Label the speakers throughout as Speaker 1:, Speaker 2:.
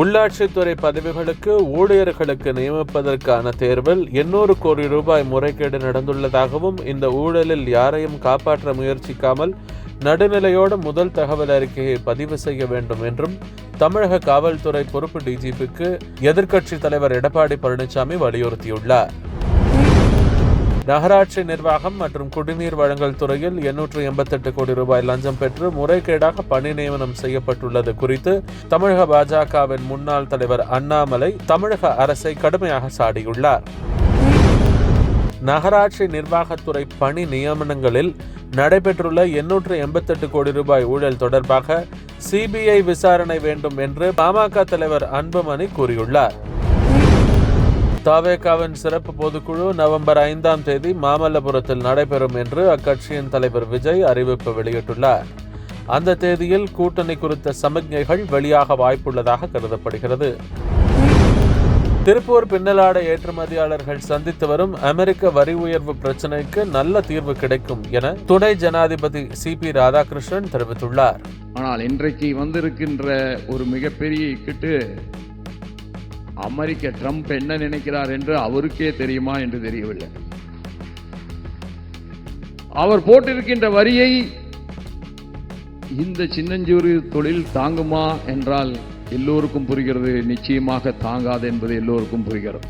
Speaker 1: உள்ளாட்சித்துறை பதவிகளுக்கு ஊழியர்களுக்கு நியமிப்பதற்கான தேர்வில் எண்ணூறு கோடி ரூபாய் முறைகேடு நடந்துள்ளதாகவும் இந்த ஊழலில் யாரையும் காப்பாற்ற முயற்சிக்காமல் நடுநிலையோடு முதல் தகவல் அறிக்கையை பதிவு செய்ய வேண்டும் என்றும் தமிழக காவல்துறை பொறுப்பு டிஜிபிக்கு எதிர்க்கட்சித் தலைவர் எடப்பாடி பழனிசாமி வலியுறுத்தியுள்ளார் நகராட்சி நிர்வாகம் மற்றும் குடிநீர் வழங்கல் துறையில் எண்ணூற்று எண்பத்தெட்டு கோடி ரூபாய் லஞ்சம் பெற்று முறைகேடாக பணி நியமனம் செய்யப்பட்டுள்ளது குறித்து தமிழக பாஜகவின் முன்னாள் தலைவர் அண்ணாமலை தமிழக அரசை கடுமையாக சாடியுள்ளார் நகராட்சி நிர்வாகத்துறை பணி நியமனங்களில் நடைபெற்றுள்ள எண்ணூற்று எண்பத்தெட்டு கோடி ரூபாய் ஊழல் தொடர்பாக சிபிஐ விசாரணை வேண்டும் என்று பாமக தலைவர் அன்புமணி கூறியுள்ளார் தாவேகாவின் சிறப்பு பொதுக்குழு நவம்பர் ஐந்தாம் தேதி மாமல்லபுரத்தில் நடைபெறும் என்று அக்கட்சியின் தலைவர் விஜய் அறிவிப்பு வெளியிட்டுள்ளார் அந்த தேதியில் கூட்டணி குறித்த சமிக்ஞைகள் வெளியாக வாய்ப்புள்ளதாக கருதப்படுகிறது திருப்பூர் பின்னலாடை ஏற்றுமதியாளர்கள் சந்தித்து வரும் அமெரிக்க வரி உயர்வு பிரச்சினைக்கு நல்ல தீர்வு கிடைக்கும் என துணை ஜனாதிபதி சி பி ராதாகிருஷ்ணன் தெரிவித்துள்ளார்
Speaker 2: ஆனால் இன்றைக்கு வந்திருக்கின்ற ஒரு மிகப்பெரிய இக்கட்டு அமெரிக்க ட்ரம்ப் என்ன நினைக்கிறார் என்று அவருக்கே தெரியுமா என்று தெரியவில்லை அவர் போட்டிருக்கின்ற வரியை இந்த சின்னஞ்சிறு தொழில் தாங்குமா என்றால் எல்லோருக்கும் புரிகிறது நிச்சயமாக தாங்காது என்பது எல்லோருக்கும் புரிகிறது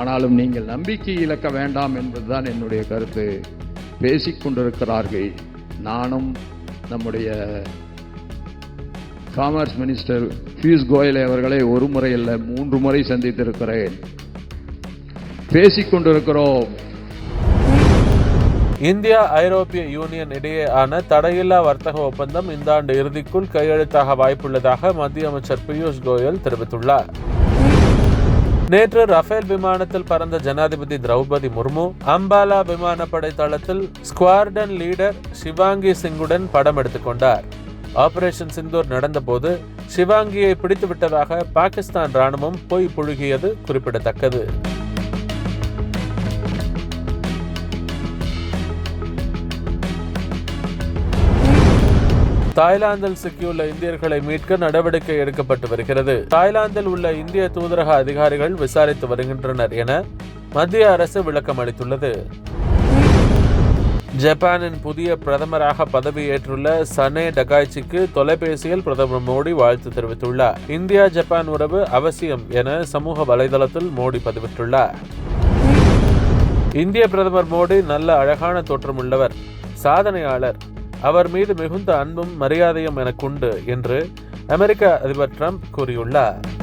Speaker 2: ஆனாலும் நீங்கள் நம்பிக்கை இழக்க வேண்டாம் என்பதுதான் என்னுடைய கருத்து பேசிக்கொண்டிருக்கிறார்கள் நானும் நம்முடைய காமர்ஸ் மினிஸ்டர் பியூஷ் கோயலை அவர்களை ஒரு முறை அல்ல மூன்று முறை சந்தித்திருக்கிறேன் பேசிக்கொண்டிருக்கிறோம்
Speaker 1: இந்தியா ஐரோப்பிய யூனியன் இடையேயான தடையில்லா வர்த்தக ஒப்பந்தம் இந்த ஆண்டு இறுதிக்குள் கையெழுத்தாக வாய்ப்புள்ளதாக மத்திய அமைச்சர் பியூஷ் கோயல் தெரிவித்துள்ளார் நேற்று ரஃபேல் விமானத்தில் பறந்த ஜனாதிபதி திரௌபதி முர்மு அம்பாலா விமானப்படை தளத்தில் ஸ்குவார்டன் லீடர் சிவாங்கி சிங்குடன் படம் எடுத்துக்கொண்டார் ஆபரேஷன் சிந்தூர் நடந்தபோது சிவாங்கியை பிடித்து விட்டதாக பாகிஸ்தான் ராணுவம் பொய் புழுகியது குறிப்பிடத்தக்கது தாய்லாந்தில் சிக்கியுள்ள இந்தியர்களை மீட்க நடவடிக்கை எடுக்கப்பட்டு வருகிறது தாய்லாந்தில் உள்ள இந்திய தூதரக அதிகாரிகள் விசாரித்து வருகின்றனர் என மத்திய அரசு விளக்கம் அளித்துள்ளது ஜப்பானின் புதிய பிரதமராக பதவியேற்றுள்ள சனே டகாய்ச்சிக்கு தொலைபேசியில் பிரதமர் மோடி வாழ்த்து தெரிவித்துள்ளார் இந்தியா ஜப்பான் உறவு அவசியம் என சமூக வலைதளத்தில் மோடி பதிவிட்டுள்ளார் இந்திய பிரதமர் மோடி நல்ல அழகான தோற்றம் உள்ளவர் சாதனையாளர் அவர் மீது மிகுந்த அன்பும் மரியாதையும் எனக்குண்டு என்று அமெரிக்க அதிபர் டிரம்ப் கூறியுள்ளார்